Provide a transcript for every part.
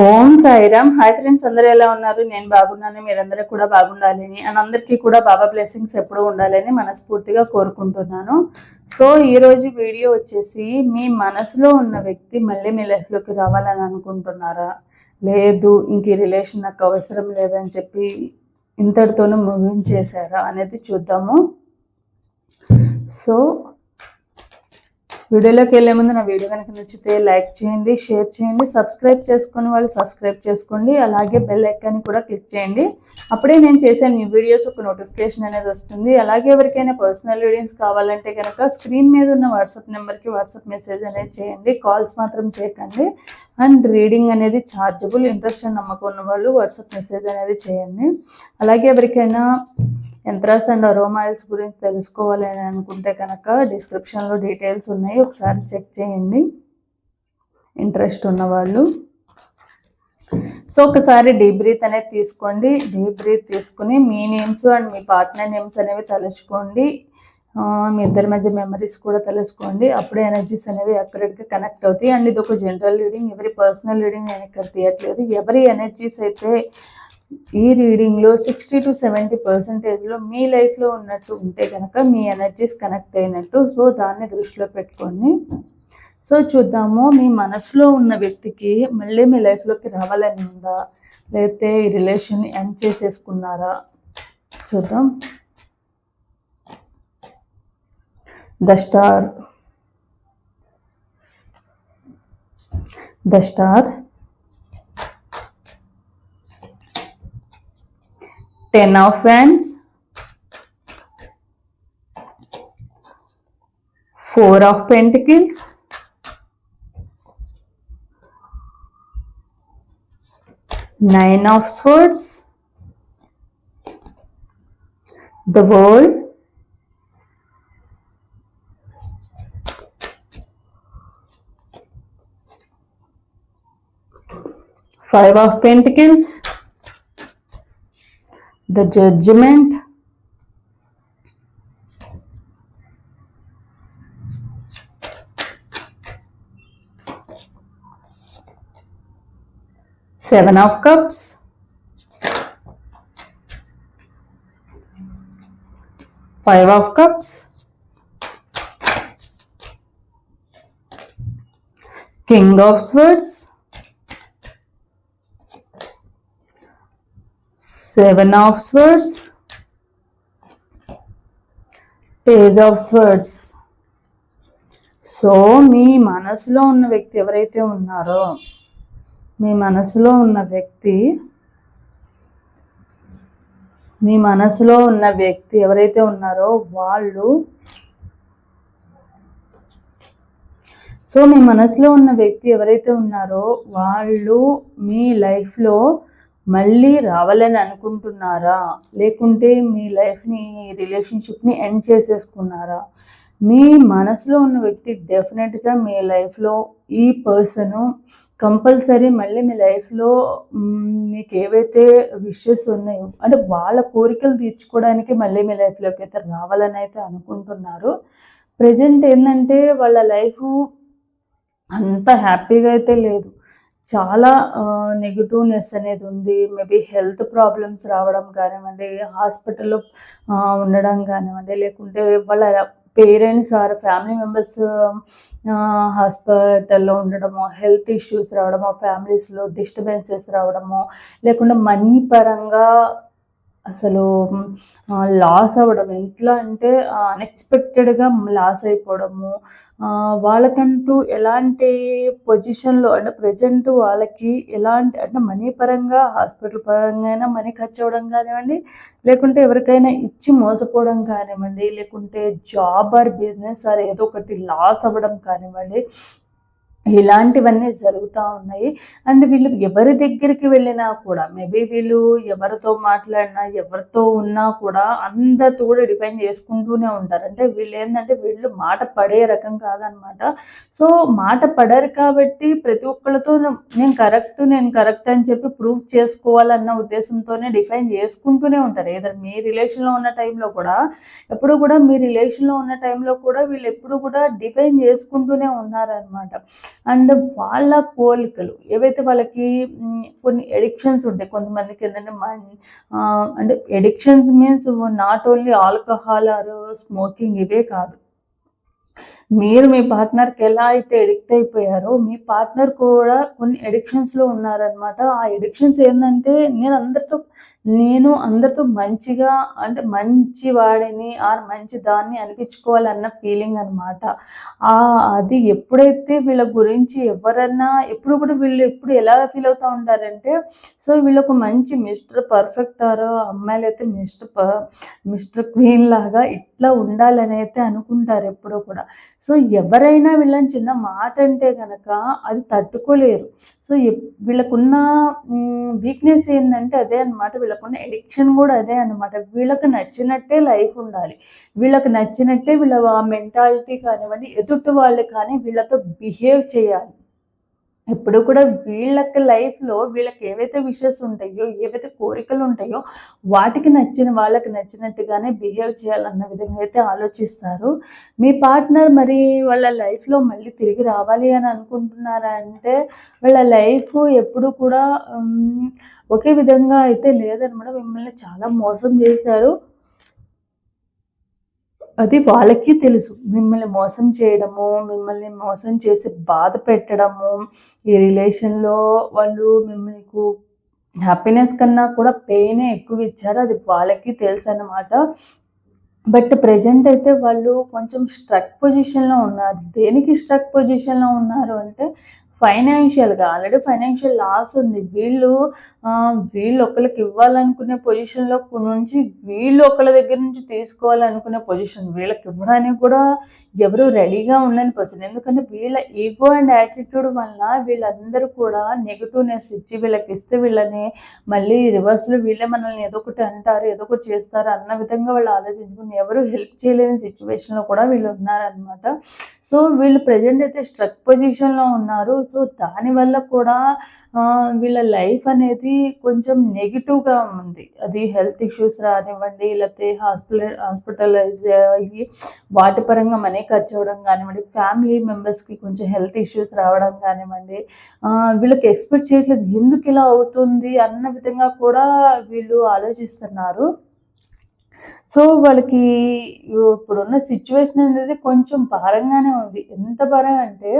ఓం Sairam. Hi friends అందరూ ఎలా ఉన్నారు? నేను బాగున్నాను మీరందరూ కూడా బాగుండాలని అండ్ అందరికీ కూడా బాబా బ్లెస్సింగ్స్ ఎప్పుడూ ఉండాలని మనస్ఫూర్తిగా కోరుకుంటున్నాను. సో ఈరోజు వీడియో వచ్చేసి మీ మనసులో ఉన్న వ్యక్తి మళ్ళీ మీ లైఫ్లోకి రావాలని అనుకుంటున్నారా? లేదు ఇంక ఈ రిలేషన్ నాకు అవసరం లేదని చెప్పి ఇంతటితోనూ ముగించేశారా అనేది చూద్దాము. సో వీడియోలోకి వెళ్ళే ముందు నా వీడియో కనుక నచ్చితే లైక్ చేయండి షేర్ చేయండి సబ్స్క్రైబ్ చేసుకుని వాళ్ళు సబ్స్క్రైబ్ చేసుకోండి అలాగే బెల్ ఐకాన్ని కూడా క్లిక్ చేయండి. అప్పుడే నేను చేసే న్యూ వీడియోస్ ఒక నోటిఫికేషన్ అనేది వస్తుంది. అలాగే ఎవరికైనా పర్సనల్ రీడింగ్స్ కావాలంటే కనుక స్క్రీన్ మీద ఉన్న వాట్సాప్ నెంబర్కి వాట్సాప్ మెసేజ్ అనేది చేయండి. కాల్స్ మాత్రం చేయకండి. అండ్ రీడింగ్ అనేది ఛార్జబుల్ ఇంట్రెస్ట్ అని నమ్మకం ఉన్న వాళ్ళు వాట్సాప్ మెసేజ్ అనేది చేయండి. అలాగే ఎవరికైనా యంత్రాస్ అండ్ అరోమాయిల్స్ గురించి తెలుసుకోవాలి అని అనుకుంటే కనుక డిస్క్రిప్షన్లో డీటెయిల్స్ ఉన్నాయి. ఒకసారి చెక్ చేయండి. ఇంట్రెస్ట్ ఉన్నవాళ్ళు. సో ఒకసారి డీప్ బ్రీత్ అనేది తీసుకోండి. డీప్ బ్రీత్ తీసుకుని మీ నేమ్స్ అండ్ మీ పార్ట్నర్ నేమ్స్ అనేవి తలుచుకోండి. మీ ఇద్దరి మధ్య మెమరీస్ కూడా తెలుసుకోండి అప్పుడే ఎనర్జీస్ అనేవి అక్యురేట్గా కనెక్ట్ అవుతాయి. అండ్ ఇది ఒక జనరల్ రీడింగ్ ఎవరి పర్సనల్ రీడింగ్ నేను ఇక్కడ తీయట్లేదు. ఎవరి ఎనర్జీస్ అయితే ఈ రీడింగ్లో సిక్స్టీ టు సెవెంటీ పర్సెంటేజ్లో మీ లైఫ్లో ఉన్నట్టు ఉంటే కనుక మీ ఎనర్జీస్ కనెక్ట్ అయినట్టు సో దాన్ని దృష్టిలో పెట్టుకోండి. సో చూద్దాము మీ మనసులో ఉన్న వ్యక్తికి మళ్ళీ మీ లైఫ్లోకి రావాలని ఉందా? లేకపోతే ఈ రిలేషన్ ఎండ్ చేసేసుకున్నారా? చూద్దాం. The star. The star. 10 of wands. 4 of pentacles. Nine of Swords, the World, Five of Pentacles, the judgment. Seven of cups. Five of cups. King of swords seven of swords page of swords so మీ మనసులో ఉన్న వ్యక్తి ఎవరైతే ఉన్నారో మీ మనసులో ఉన్న వ్యక్తి మీ మనసులో ఉన్న వ్యక్తి ఎవరైతే ఉన్నారో వాళ్ళు సో మీ మనసులో ఉన్న వ్యక్తి ఎవరైతే ఉన్నారో వాళ్ళు మీ లైఫ్లో మళ్ళీ రావాలని అనుకుంటున్నారా? లేకుంటే మీ లైఫ్ని రిలేషన్షిప్ని ఎండ్ చేసేసుకున్నారా? మీ మనసులో ఉన్న వ్యక్తి డెఫినెట్గా మీ లైఫ్లో ఈ పర్సన్ కంపల్సరీ మళ్ళీ మీ లైఫ్లో మీకు ఏవైతే విషెస్ ఉన్నాయో అంటే వాళ్ళ కోరికలు తీర్చుకోవడానికి మళ్ళీ మీ లైఫ్లోకి అయితే రావాలని అయితే అనుకుంటున్నారు. ప్రజెంట్ ఏంటంటే వాళ్ళ లైఫ్ అంత హ్యాపీగా అయితే లేదు. చాలా నెగిటివ్నెస్ అనేది ఉంది. మేబీ హెల్త్ ప్రాబ్లమ్స్ రావడం కానివ్వండి హాస్పిటల్లో ఉండడం కానివ్వండి లేకుంటే వాళ్ళ పేరెంట్స్ ఆర్ ఫ్యామిలీ మెంబర్స్ హాస్పిటల్లో ఉండడము హెల్త్ ఇష్యూస్ రావడము ఫ్యామిలీస్లో డిస్టర్బెన్సెస్ రావడము లేకుండా మనీ పరంగా అసలు లాస్ అవ్వడం. ఎట్లా అంటే అన్ఎక్స్పెక్టెడ్గా లాస్ అయిపోవడము. వాళ్ళకంటూ ఎలాంటి పొజిషన్లో అంటే ప్రజెంట్ వాళ్ళకి ఎలాంటి అంటే మనీ పరంగా హాస్పిటల్ పరంగా అయినా మనీ ఖర్చు అవ్వడం కానివ్వండి లేకుంటే ఎవరికైనా ఇచ్చి మోసపోవడం కానివ్వండి లేకుంటే జాబ్ ఆర్ బిజినెస్ ఆర్ ఏదో ఒకటి లాస్ అవ్వడం కానివ్వండి ఇలాంటివన్నీ జరుగుతూ ఉన్నాయి. అండ్ వీళ్ళు ఎవరి దగ్గరికి వెళ్ళినా కూడా మేబీ వీళ్ళు ఎవరితో మాట్లాడినా ఎవరితో ఉన్నా కూడా అందరితో కూడా డిపెండ్ చేసుకుంటూనే ఉంటారు. అంటే వీళ్ళు ఏంటంటే వీళ్ళు మాట పడే రకం కాదనమాట. సో మాట పడరు కాబట్టి ప్రతి ఒక్కళ్ళతో నేను కరెక్ట్ నేను కరెక్ట్ అని చెప్పి ప్రూవ్ చేసుకోవాలన్న ఉద్దేశంతోనే డిఫైన్ చేసుకుంటూనే ఉంటారు. ఏదైనా మీ రిలేషన్లో ఉన్న టైంలో కూడా ఎప్పుడు కూడా మీ రిలేషన్లో ఉన్న టైంలో కూడా వీళ్ళు ఎప్పుడు కూడా డిఫైన్ చేసుకుంటూనే ఉన్నారనమాట. అండ్ వాళ్ళ కోరికలు ఏవైతే వాళ్ళకి కొన్ని ఎడిక్షన్స్ ఉంటాయి కొంతమందికి ఏంటంటే మన్ అంటే addictions means not only alcohol or smoking ఇవే కాదు. మీరు మీ పార్ట్నర్కి ఎలా అయితే ఎడిక్ట్ అయిపోయారో మీ పార్ట్నర్ కూడా కొన్ని ఎడిక్షన్స్లో ఉన్నారనమాట ఆ ఎడిక్షన్స్ ఏంటంటే నేను అందరితో నేను అందరితో మంచిగా అంటే మంచి వాడిని ఆ మంచి దాన్ని అనిపించుకోవాలన్న ఫీలింగ్ అనమాట అది ఎప్పుడైతే వీళ్ళ గురించి ఎవరన్నా ఎప్పుడు కూడా వీళ్ళు ఎప్పుడు ఎలా ఫీల్ అవుతూ ఉంటారంటే సో వీళ్ళకు మంచి మిస్టర్ పర్ఫెక్ట్ ఆరో అమ్మాయిలు అయితే మిస్టర్ ప మిస్టర్ క్వీన్ లాగా ఇట్లా ఉండాలని అయితే అనుకుంటారు ఎప్పుడూ కూడా. సో ఎవరైనా వీళ్ళని చిన్న మాట అంటే కనుక అది తట్టుకోలేరు. సో వీళ్ళకున్న వీక్నెస్ ఏంటంటే అదే అన్నమాట. వీళ్ళకున్న ఎడిక్షన్ కూడా అదే అన్నమాట. వీళ్ళకి నచ్చినట్టే లైఫ్ ఉండాలి. వీళ్ళకి నచ్చినట్టే వీళ్ళ మెంటాలిటీ కానివ్వండి ఎదుటి వాళ్ళు కానీ వీళ్ళతో బిహేవ్ చేయాలి. ఎప్పుడు కూడా వీళ్ళకి లైఫ్లో వీళ్ళకి ఏవైతే విషెస్ ఉంటాయో ఏవైతే కోరికలు ఉంటాయో వాటికి నచ్చిన వాళ్ళకి నచ్చినట్టుగానే బిహేవ్ చేయాలన్న విధంగా అయితే ఆలోచిస్తారు. మీ పార్ట్నర్ మరి వాళ్ళ లైఫ్లో మళ్ళీ తిరిగి రావాలి అని అనుకుంటున్నారా అంటే వాళ్ళ లైఫ్ ఎప్పుడు కూడా ఒకే విధంగా అయితే లేదనమాట. మిమ్మల్ని చాలా మోసం చేశారు. అది వాళ్ళకి తెలుసు. మిమ్మల్ని మోసం చేయడము మిమ్మల్ని మోసం చేసి బాధ పెట్టడము ఈ రిలేషన్లో వాళ్ళు మిమ్మల్ని హ్యాపీనెస్ కన్నా కూడా పెయినే ఎక్కువ ఇచ్చారు. అది వాళ్ళకి తెలుసు అన్నమాట. బట్ ప్రజెంట్ అయితే వాళ్ళు కొంచెం స్ట్రక్ పొజిషన్లో ఉన్నారు. దేనికి స్ట్రక్ పొజిషన్లో ఉన్నారు అంటే ఫైనాన్షియల్గా ఆల్రెడీ ఫైనాన్షియల్ లాస్ ఉంది. వీళ్ళు వీళ్ళు ఒకరికి ఇవ్వాలనుకునే పొజిషన్లో నుంచి వీళ్ళు ఒకళ్ళ దగ్గర నుంచి తీసుకోవాలనుకునే పొజిషన్ వీళ్ళకి ఇవ్వడానికి కూడా ఎవరు రెడీగా ఉండని పొజిషన్ ఎందుకంటే వీళ్ళ ఈగో అండ్ యాటిట్యూడ్ వల్ల వీళ్ళందరూ కూడా నెగిటివ్నెస్ ఇచ్చి వీళ్ళకి ఇస్తే వీళ్ళని మళ్ళీ రివర్స్లో వీళ్ళే మనల్ని ఏదో ఒకటి అంటారు ఏదో ఒకటి చేస్తారు అన్న విధంగా వాళ్ళు ఆలోచించుకుని ఎవరు హెల్ప్ చేయలేని సిచ్యువేషన్లో కూడా వీళ్ళు ఉన్నారనమాట సో వీళ్ళు ప్రజెంట్ అయితే స్ట్రక్ పొజిషన్లో ఉన్నారు. సో దానివల్ల కూడా వీళ్ళ లైఫ్ అనేది కొంచెం నెగిటివ్గా ఉంది. అది హెల్త్ ఇష్యూస్ రానివ్వండి లేకపోతే హాస్పిటల్ హాస్పిటలైజ్ అయ్యి వాటి పరంగా మనీ ఖర్చు అవ్వడం కానివ్వండి ఫ్యామిలీ మెంబర్స్కి కొంచెం హెల్త్ ఇష్యూస్ రావడం కానివ్వండి వీళ్ళకి ఎక్స్పెక్ట్ చేయట్లేదు. ఎందుకు ఇలా అవుతుంది అన్న విధంగా కూడా వీళ్ళు ఆలోచిస్తున్నారు. సో వాళ్ళకి ఇప్పుడున్న సిచ్యువేషన్ అనేది కొంచెం భారంగానే ఉంది. ఎంత భారం అంటే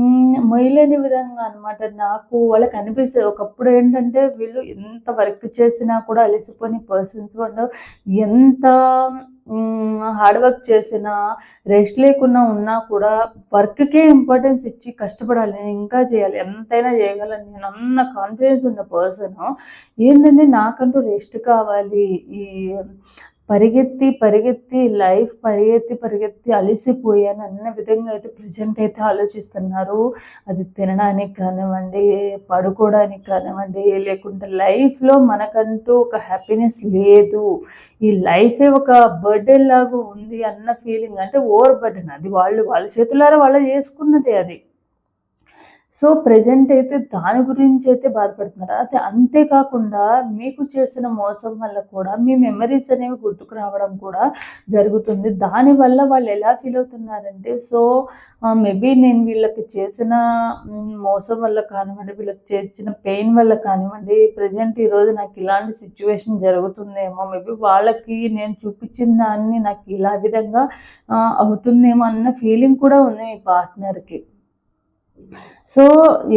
మ్, మొయ్యలేని విధంగా అనమాట నాకు వాళ్ళకి అనిపిస్తుంది. ఒకప్పుడు ఏంటంటే వీళ్ళు ఎంత వర్క్ చేసినా కూడా అలసిపోని పర్సన్స్ వాళ్ళు ఎంత హార్డ్ వర్క్ చేసినా రెస్ట్ లేకుండా ఉన్నా కూడా వర్క్కే ఇంపార్టెన్స్ ఇచ్చి కష్టపడాలి. నేను ఇంకా చేయాలి. ఎంతైనా చేయగలను. నేను అన్న కాన్ఫిడెన్స్ ఉన్న పర్సన్ ఏంటంటే నాకంటూ రెస్ట్ కావాలి. ఈ పరిగెత్తి పరిగెత్తి లైఫ్ పరిగెత్తి పరిగెత్తి అలసిపోయాను. అన్న విధంగా అయితే ప్రజెంట్ అయితే ఆలోచిస్తున్నారు. అది తినడానికి కానివ్వండి పడుకోవడానికి కానివ్వండి లేకుంటే లైఫ్లో మనకంటూ ఒక హ్యాపీనెస్ లేదు. ఈ లైఫే ఒక బర్డెన్ లాగా ఉంది అన్న ఫీలింగ్ అంటే ఓవర్ బర్డెన్ అది వాళ్ళు వాళ్ళ చేతులారా వాళ్ళు చేసుకున్నదే అది. సో ప్రజెంట్ అయితే దాని గురించి అయితే బాధపడుతున్నారు. అయితే అంతేకాకుండా మీకు చేసిన మోసం వల్ల కూడా మీ మెమరీస్ అనేవి గుర్తుకు రావడం కూడా జరుగుతుంది. దానివల్ల వాళ్ళు ఎలా ఫీల్ అవుతున్నారంటే సో మేబీ నేను వీళ్ళకి చేసిన మోసం వల్ల కానివ్వండి వీళ్ళకి చేసిన పెయిన్ వల్ల కానివ్వండి ప్రజెంట్ ఈరోజు నాకు ఇలాంటి సిచ్యువేషన్ జరుగుతుందేమో మేబీ వాళ్ళకి నేను చూపించిన దాన్ని నాకు ఇలా విధంగా అవుతుందేమో అన్న ఫీలింగ్ కూడా ఉంది మీ పార్ట్నర్కి సో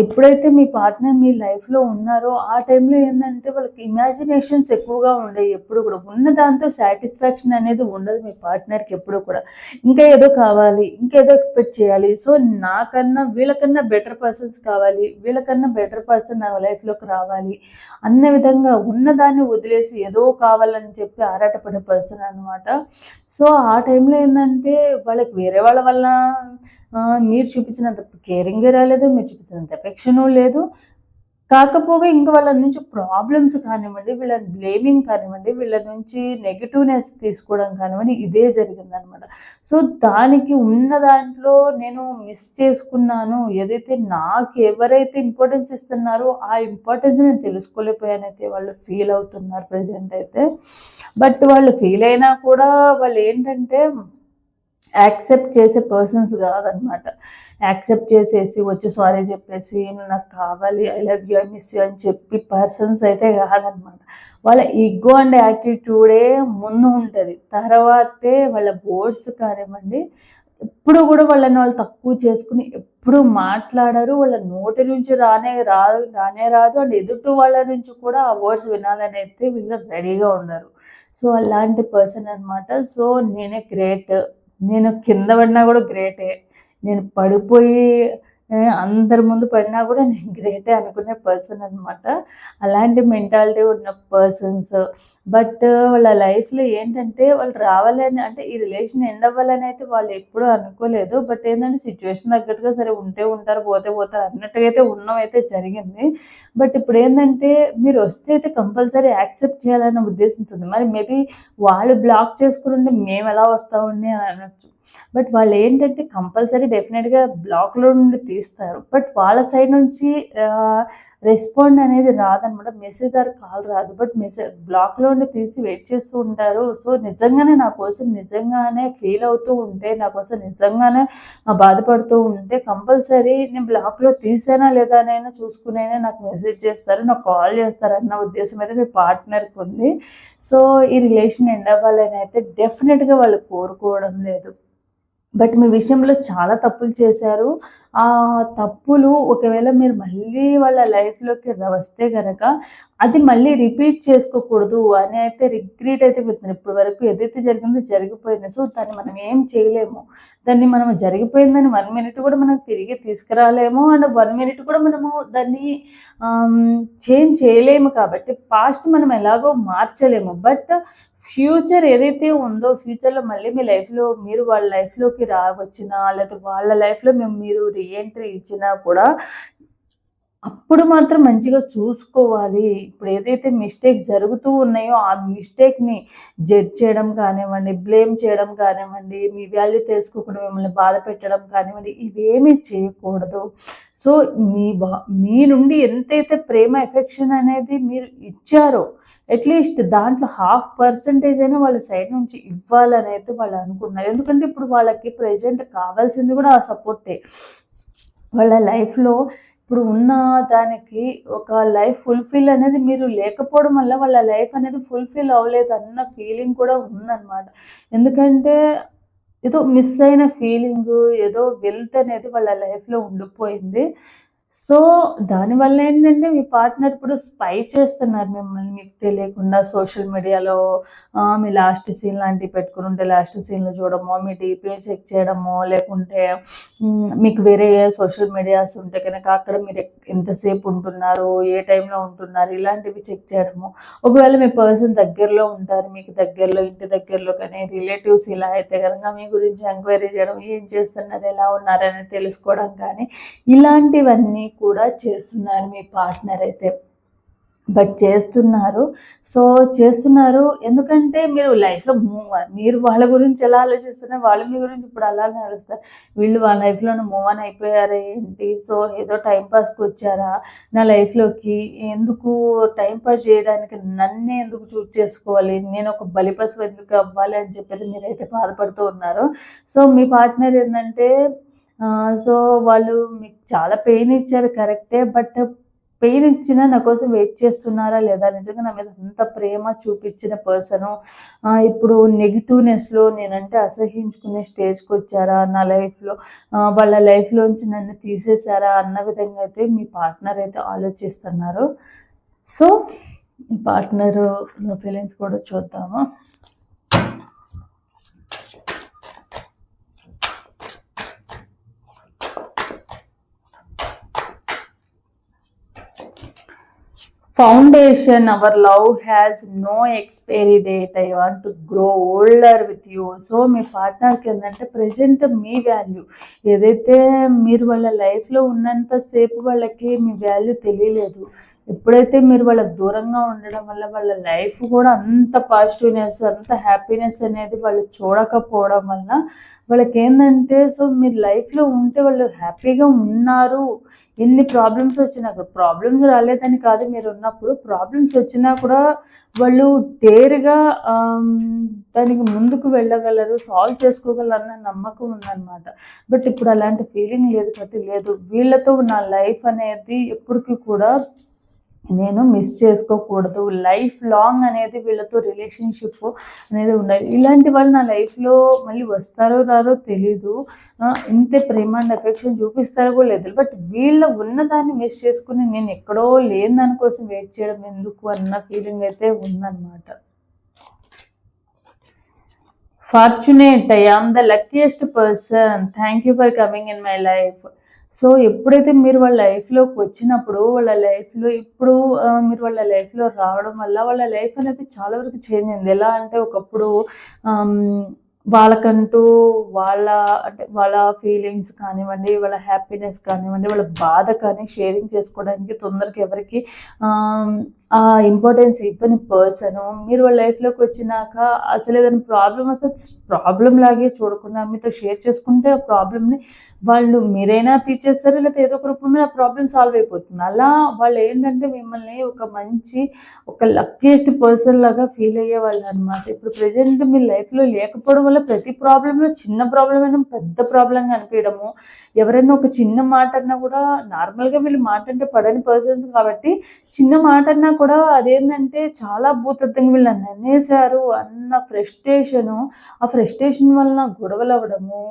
ఎప్పుడైతే మీ పార్ట్నర్ మీ లైఫ్లో ఉన్నారో ఆ టైంలో ఏంటంటే వాళ్ళకి ఇమాజినేషన్స్ ఎక్కువగా ఉండేవి ఎప్పుడు కూడా. ఉన్న దాంతో సాటిస్ఫాక్షన్ అనేది ఉండదు మీ పార్ట్నర్కి ఎప్పుడు కూడా. ఇంకా ఏదో కావాలి ఇంకేదో ఎక్స్పెక్ట్ చేయాలి. సో నాకన్నా వీళ్ళకన్నా బెటర్ పర్సన్స్ కావాలి వీళ్ళకన్నా బెటర్ పర్సన్ నా లైఫ్లోకి రావాలి అన్న విధంగా ఉన్నదాన్ని వదిలేసి ఏదో కావాలని చెప్పి ఆరాటపడే పర్సన్ అనమాట సో ఆ టైంలో ఏంటంటే వాళ్ళకి వేరే వాళ్ళ వల్ల మీరు చూపించినంత కేరింగ్ రాలేదు మీరు చూపించినంత ఎఫెక్షను లేదు. కాకపోగా ఇంకా వాళ్ళ నుంచి ప్రాబ్లమ్స్ కానివ్వండి వీళ్ళ బ్లేమింగ్ కానివ్వండి వీళ్ళ నుంచి నెగిటివ్నెస్ తీసుకోవడం కానివ్వండి ఇదే జరిగిందనమాట. సో దానికి ఉన్న దాంట్లో నేను మిస్ చేసుకున్నాను. ఏదైతే నాకు ఎవరైతే ఇంపార్టెన్స్ ఇస్తున్నారో ఆ ఇంపార్టెన్స్ నేను తెలుసుకోలేకపోయానైతే వాళ్ళు ఫీల్ అవుతున్నారు ప్రజెంట్ అయితే. బట్ వాళ్ళు ఫీల్ అయినా కూడా వాళ్ళు ఏంటంటే యాక్సెప్ట్ చేసే పర్సన్స్ కాదనమాట. యాక్సెప్ట్ చేసేసి వచ్చి సారీ చెప్పేసి నాకు కావాలి I love you I miss you అని చెప్పి పర్సన్స్ అయితే కాదనమాట. వాళ్ళ ఈగో అండ్ యాటిట్యూడే ముందు ఉంటుంది. తర్వాతే వాళ్ళ బోర్డ్స్ కానివ్వండి ఎప్పుడు కూడా వాళ్ళని వాళ్ళు తక్కువ చేసుకుని ఎప్పుడు మాట్లాడరు. వాళ్ళ నోటి నుంచి రానే రాదు రానే రాదు. అండ్ ఎదుటి వాళ్ళ నుంచి కూడా ఆ వర్డ్స్ వినాలని అయితే వీళ్ళు రెడీగా ఉన్నారు సో అలాంటి పర్సన్ అనమాట సో నేనే గ్రేట్ నేను కింద పడినా కూడా గ్రేటే నేను పడిపోయి అందరి ముందు పడినా కూడా నేను గ్రేటే అనుకునే పర్సన్ అనమాట అలాంటి మెంటాలిటీ ఉన్న పర్సన్స్ బట్ వాళ్ళ లైఫ్లో ఏంటంటే వాళ్ళు రావాలని అంటే ఈ రిలేషన్ ఎండ్ అవ్వాలని అయితే వాళ్ళు ఎప్పుడూ అనుకోలేదు. బట్ ఏంటంటే సిచ్యువేషన్ తగ్గట్టుగా సరే ఉంటే ఉంటారు పోతే పోతారు అన్నట్టుగా అయితే ఉన్నాం అయితే జరిగింది. బట్ ఇప్పుడు ఏంటంటే మీరు వస్తే అయితే కంపల్సరీ యాక్సెప్ట్ చేయాలన్న ఉద్దేశం ఉంటుంది మరి మేబీ వాళ్ళు బ్లాక్ చేసుకుని ఉంటే మేము ఎలా వస్తామండి అని అనొచ్చు. బట్ వాళ్ళు ఏంటంటే కంపల్సరీ డెఫినెట్గా బ్లాక్లో నుండి తీస్తారు. బట్ వాళ్ళ సైడ్ నుంచి రెస్పాండ్ అనేది రాదనమాట. మెసేజ్ ఆర్ కాల్ రాదు. బట్ మెసేజ్ బ్లాక్లో నుండి తీసి వెయిట్ చేస్తూ ఉంటారు. సో నిజంగానే నా కోసం నిజంగానే ఫీల్ అవుతూ ఉంటే నా కోసం నిజంగానే బాధపడుతూ ఉంటే కంపల్సరీ నేను బ్లాక్లో తీసానా లేదా అనైనా చూసుకునైనా నాకు మెసేజ్ చేస్తారు నాకు కాల్ చేస్తారు అన్న ఉద్దేశం అయితే మీ పార్ట్నర్కి ఉంది. సో ఈ రిలేషన్ ఎండ్ అవ్వాలని అయితే డెఫినెట్గా వాళ్ళు కోరుకోవడం లేదు. బట్ మీ విషయంలో చాలా తప్పులు చేశారు. ఆ తప్పులు ఒకవేళ మీరు మళ్ళీ వాళ్ళ లైఫ్లోకి వస్తే కనుక అది మళ్ళీ రిపీట్ చేసుకోకూడదు అని అయితే రిగ్రీట్ అయితే పెడుతుంది ఇప్పటి వరకు ఏదైతే జరిగిందో జరిగిపోయింది. సో దాన్ని మనం ఏం చేయలేము. దాన్ని మనం జరిగిపోయిందని వన్ మినిట్ కూడా మనం తిరిగి తీసుకురాలేము. అండ్ వన్ మినిట్ కూడా మనము దాన్ని చేంజ్ చేయలేము కాబట్టి పాస్ట్ మనం ఎలాగో మార్చలేము. బట్ ఫ్యూచర్ ఏదైతే ఉందో ఫ్యూచర్లో మళ్ళీ మీ లైఫ్లో మీరు వాళ్ళ లైఫ్లోకి రావచ్చినా లేకపోతే వాళ్ళ లైఫ్లో మేము మీరు రీఎంట్రీ ఇచ్చినా కూడా అప్పుడు మాత్రం మంచిగా చూసుకోవాలి. ఇప్పుడు ఏదైతే మిస్టేక్స్ జరుగుతూ ఉన్నాయో ఆ మిస్టేక్ని జడ్జ్ చేయడం కానివ్వండి బ్లేమ్ చేయడం కానివ్వండి మీ వాల్యూ తెలుసుకోకుండా మిమ్మల్ని బాధ పెట్టడం కానివ్వండి ఇవేమీ చేయకూడదు. సో మీ బా మీ నుండి ఎంతైతే ప్రేమ ఎఫెక్షన్ అనేది మీరు ఇచ్చారో అట్లీస్ట్ దాంట్లో హాఫ్ పర్సంటేజ్ అయినా వాళ్ళ సైడ్ నుంచి ఇవ్వాలని అయితే వాళ్ళు అనుకున్నారు ఎందుకంటే ఇప్పుడు వాళ్ళకి ప్రజెంట్ కావాల్సింది కూడా ఆ సపోర్టే. వాళ్ళ లైఫ్లో ఇప్పుడు ఉన్న దానికి ఒక లైఫ్ ఫుల్ఫిల్ అనేది మీరు లేకపోవడం వల్ల వాళ్ళ లైఫ్ అనేది ఫుల్ఫిల్ అవ్వలేదు అన్న ఫీలింగ్ కూడా ఉందన్నమాట. ఎందుకంటే ఏదో మిస్ అయిన ఫీలింగ్ ఏదో వెల్త్ అనేది వాళ్ళ లైఫ్లో ఉండిపోయింది. సో దానివల్ల ఏంటంటే మీ పార్ట్నర్ ఇప్పుడు స్పై చేస్తున్నారు మిమ్మల్ని. మీకు తెలియకుండా సోషల్ మీడియాలో మీ లాస్ట్ సీన్ లాంటివి పెట్టుకుని ఉంటే లాస్ట్ సీన్లు చూడడమో మీ డీపీ చెక్ చేయడమో లేకుంటే మీకు వేరే సోషల్ మీడియాస్ ఉంటే కనుక అక్కడ మీరు ఎంతసేపు ఉంటున్నారు ఏ టైంలో ఉంటున్నారు ఇలాంటివి చెక్ చేయడము. ఒకవేళ మీ పర్సన్ దగ్గరలో ఉంటారు మీకు దగ్గరలో ఇంటి దగ్గరలో కానీ రిలేటివ్స్ ఇలా అయితే కనుక మీ గురించి ఎంక్వైరీ చేయడం ఏం చేస్తున్నారు ఎలా ఉన్నారు అనేది తెలుసుకోవడం కానీ ఇలాంటివన్నీ కూడా చేస్తున్నారు మీ పార్ట్నర్ అయితే. బట్ చేస్తున్నారు. సో చేస్తున్నారు. ఎందుకంటే మీరు లైఫ్లో మూవ్ మీరు వాళ్ళ గురించి ఎలా ఆలోచిస్తున్నారు? వాళ్ళు మీ గురించి ఇప్పుడు అలానే ఆలోచిస్తారు. వీళ్ళు వాళ్ళ లైఫ్లోనే మూవ్ అని అయిపోయారా ఏంటి? సో ఏదో టైంపాస్కి వచ్చారా? నా లైఫ్లోకి ఎందుకు టైంపాస్ చేయడానికి నన్నే ఎందుకు చూస్ చేసుకోవాలి? నేను ఒక బలిపశువు ఎందుకు అవ్వాలి? అని చెప్పేది మీరైతే బాధపడుతూ ఉన్నారు. సో మీ పార్ట్నర్ ఏంటంటే సో వాళ్ళు మీకు చాలా పెయిన్ ఇచ్చారు కరెక్టే బట్ పెయిన్ ఇచ్చినా నా కోసం వెయిట్ చేస్తున్నారా లేదా? నిజంగా నా మీద అంత ప్రేమ చూపించిన పర్సను ఇప్పుడు నెగిటివ్నెస్లో నేనంటే అసహించుకునే స్టేజ్కి వచ్చారా? నా లైఫ్లో వాళ్ళ లైఫ్లోంచి నన్ను తీసేశారా? అన్న విధంగా అయితే మీ పార్ట్నర్ అయితే ఆలోచిస్తున్నారు. సో మీ పార్ట్నర్ ఫీలింగ్స్ కూడా చూద్దాము? Foundation our love has no expiry date I want to grow older with you so మీ పార్ట్నర్కి ఏంటంటే ప్రజెంట్ మీ వాల్యూ ఏదైతే మీరు వాళ్ళ లైఫ్లో ఉన్నంతసేపు వాళ్ళకి మీ వాల్యూ తెలియలేదు. ఎప్పుడైతే మీరు వాళ్ళకి దూరంగా ఉండడం వల్ల వాళ్ళ లైఫ్ కూడా అంత పాజిటివ్నెస్ అంత హ్యాపీనెస్ అనేది వాళ్ళు చూడకపోవడం వల్ల వాళ్ళకి ఏంటంటే సో మీరు లైఫ్లో ఉంటే వాళ్ళు హ్యాపీగా ఉన్నారు. ఎన్ని ప్రాబ్లమ్స్ వచ్చినా కూడా ప్రాబ్లమ్స్ రాలేదని కాదు మీరు ఉన్నప్పుడు ప్రాబ్లమ్స్ వచ్చినా కూడా వాళ్ళు డేర్గా దానికి ముందుకు వెళ్ళగలరు సాల్వ్ చేసుకోగలరు అన్న నమ్మకం ఉందన్నమాట. బట్ ఇప్పుడు అలాంటి ఫీలింగ్ లేదు కాబట్టి లేదు. వీళ్ళతో నా లైఫ్ అనేది ఎప్పటికీ కూడా నేను మిస్ చేసుకోకూడదు. లైఫ్ లాంగ్ అనేది వీళ్ళతో రిలేషన్షిప్ అనేది ఉండాలి. ఇలాంటి వాళ్ళు నా లైఫ్లో మళ్ళీ వస్తారో రారో తెలీదు. ఇంత ఇంతే ప్రేమ అండ్ అఫెక్షన్ చూపిస్తారో కూడా లేదు. బట్ వీళ్ళ ఉన్నదాన్ని మిస్ చేసుకుని నేను ఎక్కడో లేని దానికోసం వెయిట్ చేయడం ఎందుకు అన్న ఫీలింగ్ అయితే ఉందన్నమాట. Fortunate I am the luckiest person thank you for coming in my life so ఎప్పుడైతే మీరు వాళ్ళ లైఫ్లోకి వచ్చినప్పుడు వాళ్ళ లైఫ్లో ఇప్పుడు మీరు వాళ్ళ లైఫ్లో రావడం వల్ల వాళ్ళ లైఫ్ అనేది చాలా వరకు చేంజ్ అయింది. ఎలా అంటే ఒకప్పుడు వాళ్ళకంటూ వాళ్ళ అంటే వాళ్ళ ఫీలింగ్స్ కానివ్వండి వాళ్ళ హ్యాపీనెస్ కానివ్వండి వాళ్ళ బాధ కానీ షేరింగ్ చేసుకోవడానికి తొందరగా ఎవరికి ఆ ఇంపార్టెన్స్ ఇవ్వని పర్సన్ మీరు వాళ్ళ లైఫ్లోకి వచ్చినాక అసలు ఏదైనా ప్రాబ్లం వస్తే ప్రాబ్లం లాగే చూడకుండా మీతో షేర్ చేసుకుంటే ఆ ప్రాబ్లమ్ని వాళ్ళు మీరైనా తీర్చేస్తారు లేకపోతే ఏదో ఒక రూపంలో ఆ ప్రాబ్లం సాల్వ్ అయిపోతుంది. అలా వాళ్ళు ఏంటంటే మిమ్మల్ని ఒక మంచి ఒక లక్కీయెస్ట్ పర్సన్ లాగా ఫీల్ అయ్యే వాళ్ళు అనమాట ఇప్పుడు ప్రజెంట్ మీ లైఫ్లో లేకపోవడం వల్ల ప్రతి ప్రాబ్లంలో చిన్న ప్రాబ్లం అయినా పెద్ద ప్రాబ్లంగా అనిపించడము. ఎవరైనా ఒక చిన్న మాట అన్నా కూడా నార్మల్గా వీళ్ళు మాట అంటే పడని పర్సన్స్ కాబట్టి చిన్న మాట అన్నా కూడా అదేంటంటే చాలా భూతత్వంగా వీళ్ళు నన్ను అనేసారు అన్న ఫ్రస్ట్రేషను ఆ ఫ్రస్ట్రేషన్ వలన గొడవలు అవ్వడము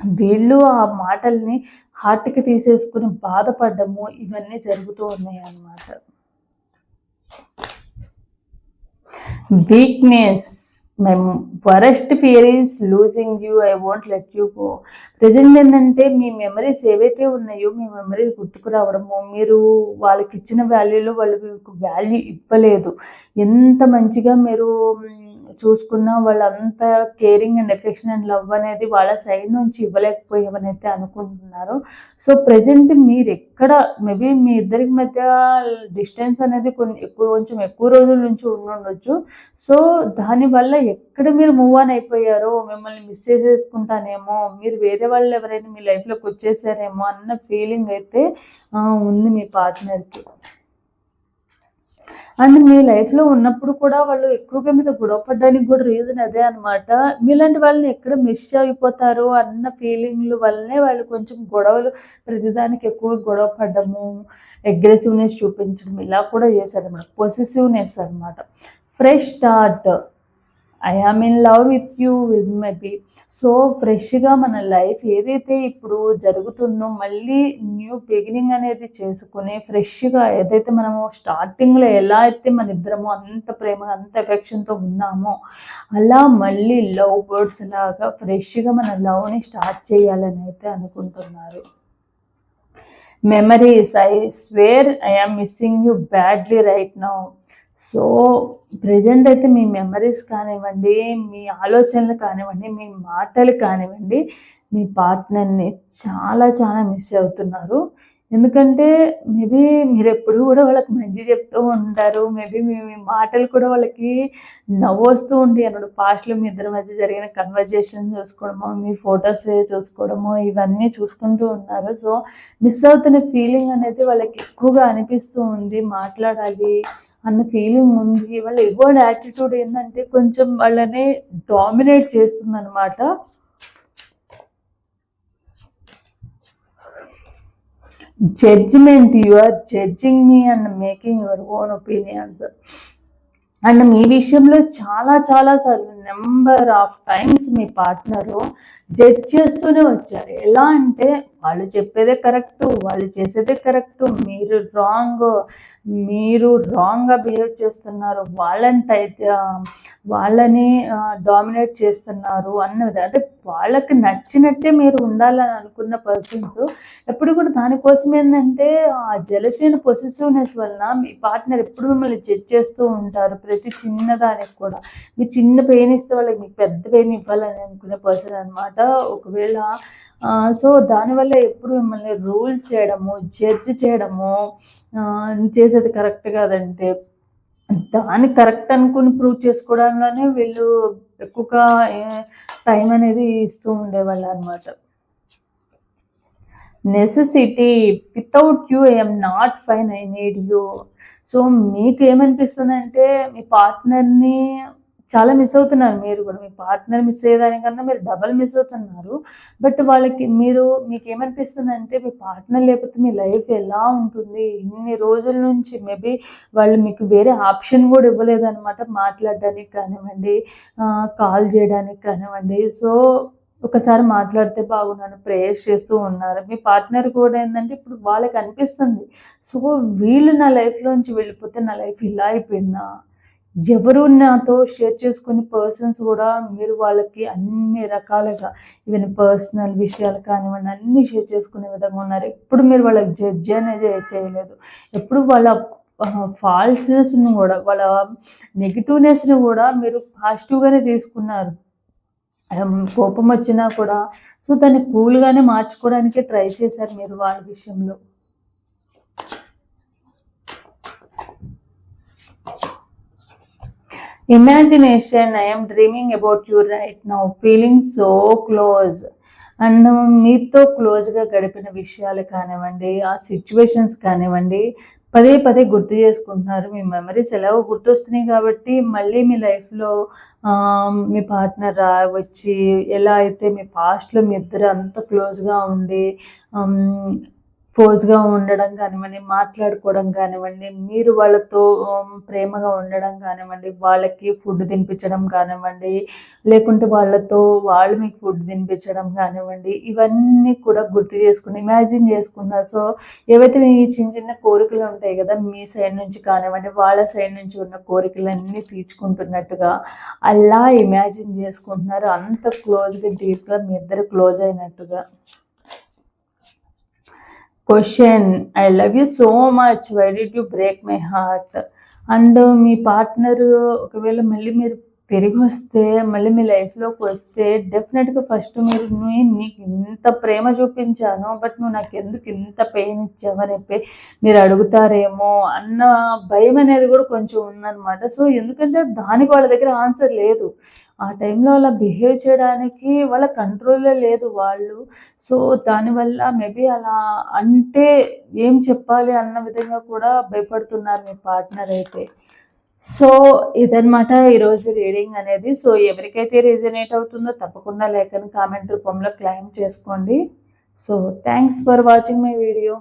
వీళ్ళు ఆ మాటల్ని హార్ట్కి తీసేసుకుని బాధపడము ఇవన్నీ జరుగుతూ ఉన్నాయి అన్నమాట weakness my worst fear is losing you I want let you go present ఏంటంటే మీ మెమరీస్ ఏవైతే ఉన్నాయో మీ మెమరీస్ గుర్తుకురావడము మీరు వాళ్ళకి ఇచ్చిన వాల్యూలో వాళ్ళు మీకు వాల్యూ ఇవ్వలేదు. ఎంత మంచిగా మీరు చూసుకున్నా వాళ్ళంతా caring and affection and love అనేది వాళ్ళ సైడ్ నుంచి ఇవ్వలేకపోయామని అయితే అనుకుంటున్నారు. సో ప్రజెంట్ మీరు ఎక్కడ మేబీ మీ ఇద్దరికి మధ్య డిస్టెన్స్ అనేది కొన్ని ఎక్కువ కొంచెం ఎక్కువ రోజుల నుంచి ఉండుండొచ్చు. సో దానివల్ల ఎక్కడ మీరు మూవ్ ఆన్ అయిపోయారో మిమ్మల్ని మిస్ చేసేసుకుంటానేమో మీరు వేరే వాళ్ళు ఎవరైనా మీ లైఫ్లోకి వచ్చేసారేమో అన్న ఫీలింగ్ అయితే ఉంది మీ పార్ట్నర్కి. అండ్ మీ లైఫ్లో ఉన్నప్పుడు కూడా వాళ్ళు ఎక్కువగా మీద గొడవ పడడానికి కూడా రీజన్ అదే అనమాట మీలాంటి వాళ్ళని ఎక్కడ మిస్ అయిపోతారు అన్న ఫీలింగ్లు వల్లనే వాళ్ళు కొంచెం గొడవలు ప్రతిదానికి ఎక్కువ గొడవ పడ్డము అగ్రెసివ్నెస్ చూపించడం ఇలా కూడా చేశారు అనమాట పొసెసివ్నెస్ అనమాట fresh start I am in love with you will maybe so ఫ్రెష్గా మన లైఫ్ ఏదైతే ఇప్పుడు జరుగుతుందో మళ్ళీ న్యూ బిగినింగ్ అనేది చేసుకుని ఫ్రెష్గా ఏదైతే మనము స్టార్టింగ్లో ఎలా అయితే మన ఇద్దరము అంత ప్రేమ అంత ఎఫెక్షన్తో ఉన్నామో అలా మళ్ళీ లవ్ బర్డ్స్ లాగా ఫ్రెష్గా మన లవ్ని స్టార్ట్ చేయాలని అయితే అనుకుంటున్నారు. Memories I swear I am missing you badly right now so present అయితే మీ మెమరీస్ కానివ్వండి మీ ఆలోచనలు కానివ్వండి మీ మాటలు కానివ్వండి మీ పార్ట్నర్ని చాలా చాలా మిస్ అవుతున్నారు. ఎందుకంటే మేబీ మీరు ఎప్పుడు కూడా వాళ్ళకి మంచి చెప్తూ ఉంటారు మేబీ మీ మీ మాటలు కూడా వాళ్ళకి నవ్వు వస్తూ ఉండి అన్నాడు పాస్ట్లో మీ ఇద్దరి మధ్య జరిగిన కన్వర్జేషన్ చూసుకోవడము మీ ఫొటోస్ చూసుకోవడము ఇవన్నీ చూసుకుంటూ ఉన్నారు. సో మిస్ అవుతున్న ఫీలింగ్ అనేది వాళ్ళకి ఎక్కువగా అనిపిస్తూ ఉంది. మాట్లాడాలి అన్న ఫీలింగ్ ఉంది. వాళ్ళ ఎగోడ్ యాటిట్యూడ్ ఏంటంటే కొంచెం వాళ్ళని డామినేట్ చేస్తుంది అనమాట judgement you are judging me and making your own opinions and మీ విషయంలో చాలా చాలా సార్లు నెంబర్ ఆఫ్ టైమ్స్ మీ పార్ట్నరు జడ్జ్ చేస్తూనే వచ్చారు. ఎలా అంటే వాళ్ళు చెప్పేదే కరెక్ట్ వాళ్ళు చేసేదే కరెక్ట్. మీరు రాంగ్ మీరు రాంగ్గా బిహేవ్ చేస్తున్నారు. వాళ్ళని అయితే వాళ్ళని డామినేట్ చేస్తున్నారు అన్నది. అంటే వాళ్ళకి నచ్చినట్టే మీరు ఉండాలని అనుకున్న పర్సన్స్ ఎప్పుడు కూడా దానికోసం ఏంటంటే ఆ జలసీన పొసిసివ్నెస్ వలన మీ పార్ట్నర్ ఎప్పుడు మిమ్మల్ని జడ్జ్ చేస్తూ ఉంటారు. ప్రతి చిన్న దానికి కూడా. మీ చిన్న పెయిన్ ఇస్తే వాళ్ళకి మీకు పెద్ద పెయిన్ ఇవ్వాలని అనుకునే పర్సన్ అనమాట ఒకవేళ సో దానివల్ల ఎప్పుడు మిమ్మల్ని రూల్ చేయడము జడ్జ్ చేయడము చేసేది కరెక్ట్ కాదంటే దాన్ని కరెక్ట్ అనుకుని ప్రూవ్ చేసుకోవడంలోనే వీళ్ళు ఎక్కువగా టైం అనేది ఇస్తూ ఉండేవాళ్ళు అనమాట necessity without you I'm not fine I need you so మీకు ఏమనిపిస్తుంది అంటే మీ పార్ట్నర్ని చాలా మిస్ అవుతున్నారు మీరు కూడా. మీ పార్ట్నర్ మిస్ అయ్యేదానికన్నా మీరు డబల్ మిస్ అవుతున్నారు. బట్ వాళ్ళకి మీరు మీకు ఏమనిపిస్తుంది అంటే మీ పార్ట్నర్ లేకపోతే మీ లైఫ్ ఎలా ఉంటుంది? ఇన్ని రోజుల నుంచి మేబీ వాళ్ళు మీకు వేరే ఆప్షన్ కూడా ఇవ్వలేదన్నమాట మాట్లాడడానికి కానివ్వండి కాల్ చేయడానికి కానివ్వండి. సో ఒకసారి మాట్లాడితే బాగున్నాను ప్రేయర్స్ చేస్తూ ఉన్నారు. మీ పార్ట్నర్ కూడా ఏంటంటే ఇప్పుడు వాళ్ళకి అనిపిస్తుంది. సో వీళ్ళు నా లైఫ్లోంచి వెళ్ళిపోతే నా లైఫ్ ఇలా అయిపోయిందా? ఎవరు నాతో షేర్ చేసుకునే పర్సన్స్ కూడా మీరు వాళ్ళకి అన్ని రకాలుగా ఈవెన్ పర్సనల్ విషయాలు కానివ్వండి అన్ని షేర్ చేసుకునే విధంగా ఉన్నారు. ఎప్పుడు మీరు వాళ్ళకి జడ్జ్ అనేది చేయలేదు. ఎప్పుడు వాళ్ళ ఫాల్స్నెస్ని కూడా వాళ్ళ నెగిటివ్నెస్ని కూడా మీరు పాజిటివ్గానే తీసుకున్నారు. కోపం వచ్చినా కూడా సో దాన్ని కూల్గానే మార్చుకోవడానికి ట్రై చేశారు మీరు వాళ్ళ విషయంలో. Imagination I'm dreaming about you right now feeling so close and మీతో క్లోజ్గా గడిపిన విషయాలు కానివ్వండి ఆ సిచ్యువేషన్స్ కానివ్వండి పదే పదే గుర్తు చేసుకుంటున్నారు. మీ మెమరీస్ ఎలాగో గుర్తొస్తున్నాయి కాబట్టి మళ్ళీ మీ లైఫ్లో మీ పార్ట్నర్ రా వచ్చి ఎలా అయితే మీ పాస్ట్లో మీ ఇద్దరు అంత క్లోజ్గా ఉండి ఫోజ్గా ఉండడం కానివ్వండి మాట్లాడుకోవడం కానివ్వండి మీరు వాళ్ళతో ప్రేమగా ఉండడం కానివ్వండి వాళ్ళకి ఫుడ్ తినిపించడం కానివ్వండి లేకుంటే వాళ్ళతో వాళ్ళు మీకు ఫుడ్ తినిపించడం కానివ్వండి ఇవన్నీ కూడా గుర్తు చేసుకుని ఇమాజిన్ చేసుకున్నారు సో ఏవైతే మీ చిన్న చిన్న కోరికలు ఉంటాయి కదా మీ సైడ్ నుంచి కానివ్వండి వాళ్ళ సైడ్ నుంచి ఉన్న కోరికలన్నీ తీర్చుకుంటున్నట్టుగా అలా ఇమాజిన్ చేసుకుంటున్నారు. అంత క్లోజ్గా డీప్గా మీ ఇద్దరు క్లోజ్ అయినట్టుగా. Question I love you so much why did you break my heart and me partner ఒకవేళ మళ్ళీ మీరు తిరిగి వస్తే మళ్ళీ మీ లైఫ్లోకి వస్తే డెఫినెట్గా ఫస్ట్ మీరు నీకు ఇంత ప్రేమ చూపించాను బట్ నువ్వు నాకు ఎందుకు ఇంత పెయిన్ ఇచ్చావని చెప్పి మీరు అడుగుతారేమో అన్న భయం అనేది కూడా కొంచెం ఉందన్నమాట. సో ఎందుకంటే దానికి వాళ్ళ దగ్గర ఆన్సర్ లేదు. ఆ టైంలో అలా బిహేవ్ చేయడానికి వాళ్ళ కంట్రోల్లో లేదు వాళ్ళు. సో దానివల్ల మేబీ అలా అంటే ఏం చెప్పాలి అన్న విధంగా కూడా భయపడుతున్నారు మీ పార్ట్నర్ అయితే. సో ఇదనమాట ఈరోజు రీడింగ్ అనేది. సో ఎవరికైతే రీజనేట్ అవుతుందో తప్పకుండా లేఖని కామెంట్ రూపంలో క్లైమ్ చేసుకోండి. So thanks for watching my video